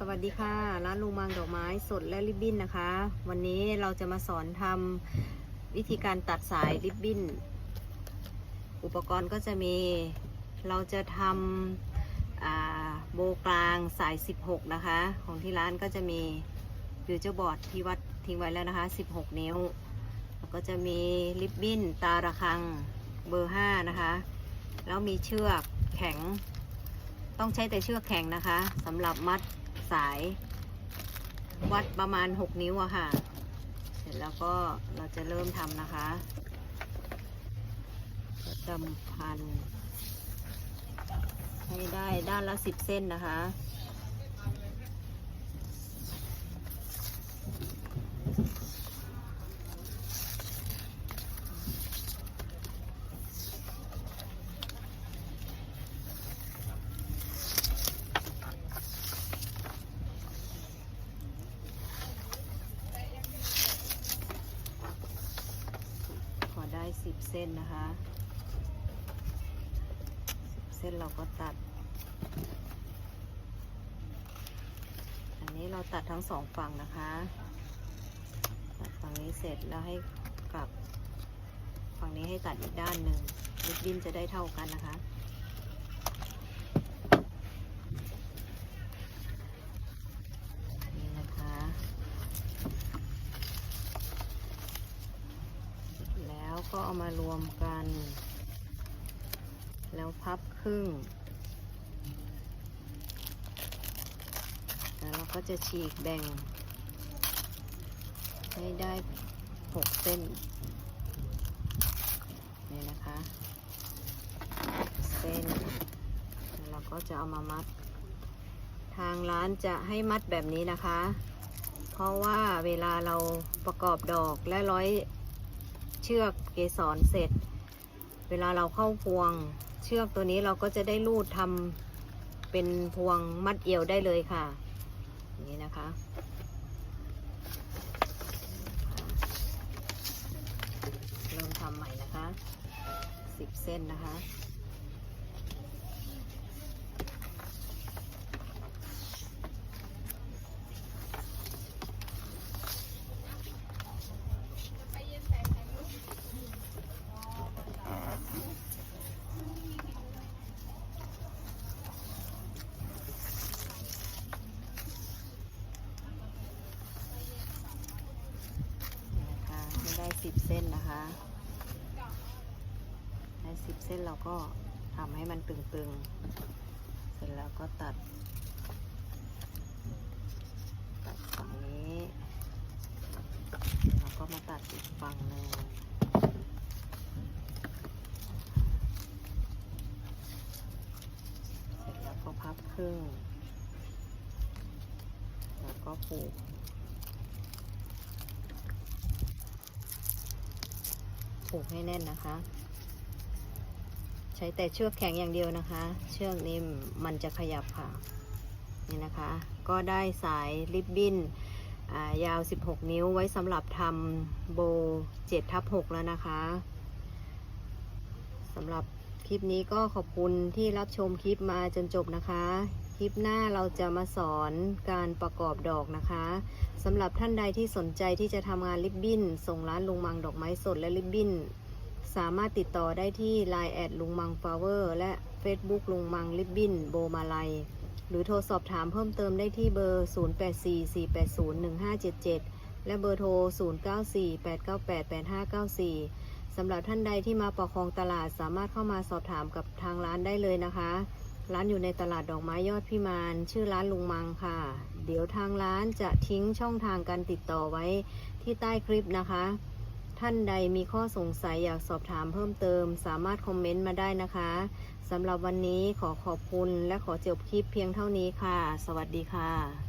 สวัสดีค่ะ ร้านลุงมังดอกไม้สดและริบบิ้นนะคะ วันนี้เราจะมาสอนทำวิธีการตัดสายริบบิ้น อุปกรณ์ก็จะมี เราจะทำโบกลางสาย 16 นะคะ ของที่ร้านก็จะมีฟิวเจอร์บอร์ดที่วัดทิ้งไว้แล้วนะคะ 16 นิ้ว แล้วก็จะมีริบบิ้นตาระคังเบอร์ 5 นะคะ แล้วมีเชือกแข็งต้องใช้แต่เชือกแข็งนะคะสำหรับมัด สาย วัดประมาณ 6 นิ้วอะค่ะ เสร็จแล้วก็เราจะเริ่มทำนะคะจำพันให้ได้ด้านละ 10 เส้นนะคะ ส้นนะคะเส้นเราก็ตัด อันนี้เราตัดทั้งสองฝั่งนะคะ ตัดฝั่งนี้เสร็จแล้วให้กลับ ฝั่งนี้ให้ตัดอีกด้านหนึ่งริบบิ้นจะได้เท่ากันนะคะ นี่นะคะ แล้ว ก็เอามารวมกัน แล้วพับครึ่ง แล้วเราก็จะฉีกแบ่ง ให้ได้หกเส้นนี่นะคะ เส้น แล้วเราก็จะเอามามัด ทางร้านจะให้มัดแบบนี้นะคะ เพราะว่าเวลาเราประกอบดอกและร้อย เชือกเกสรเสร็จ เวลาเราเข้าพวง เชือกตัวนี้เราก็จะได้รูดทำเป็นพวงมัดเอวได้เลยค่ะอย่างนี้นะคะเริ่มทำใหม่นะคะสิบเส้นนะคะให้ได้ สิบเส้นนะคะได้สิบเส้นเราก็ทำให้มันตึงๆ เสร็จแล้วก็ตัด ตัดฝั่งนี้เราก็มาตัดอีกฝั่งหนึ่งเสร็จแล้วก็พับครึ่ง แล้วก็ผูก ผูกให้แน่นนะคะ ใช้แต่เชือกแข็งอย่างเดียวนะคะ เชือกนี้มันจะขยับค่ะ นี่นะคะ ก็ได้สายริบบิ้นยาว 16 นิ้วไว้สำหรับทำโบ7ทับ6แล้วนะคะสำหรับคลิปนี้ก็ขอบคุณที่รับชมคลิปมาจนจบนะคะ คลิปหน้าเราจะมาสอนการประกอบดอกนะคะสำหรับท่านใดที่สนใจที่จะทำงานริบบิ้น ส่งร้านลุงมังดอกไม้สดและริบบิ้น สามารถติดต่อได้ที่ Line แอดลุงมังฟลาเวอร์และ Facebook ลุงมังริบบิ้นโบมาลัย หรือโทรสอบถามเพิ่มเติมได้ที่เบอร์ 0844801577 และเบอร์โทร 0948988594สำหรับท่านใดที่มาประคองตลาดสามารถเข้ามาสอบถามกับทางร้านได้เลยนะคะ ร้านอยู่ในตลาดดอกไม้ยอดพิมานชื่อร้านลุงมังค่ะ เดี๋ยวทางร้านจะทิ้งช่องทางการติดต่อไว้ที่ใต้คลิปนะคะ ท่านใดมีข้อสงสัยอยากสอบถามเพิ่มเติม สามารถคอมเมนต์มาได้นะคะสำหรับวันนี้ขอขอบคุณและขอจบคลิปเพียงเท่านี้ค่ะ สวัสดีค่ะ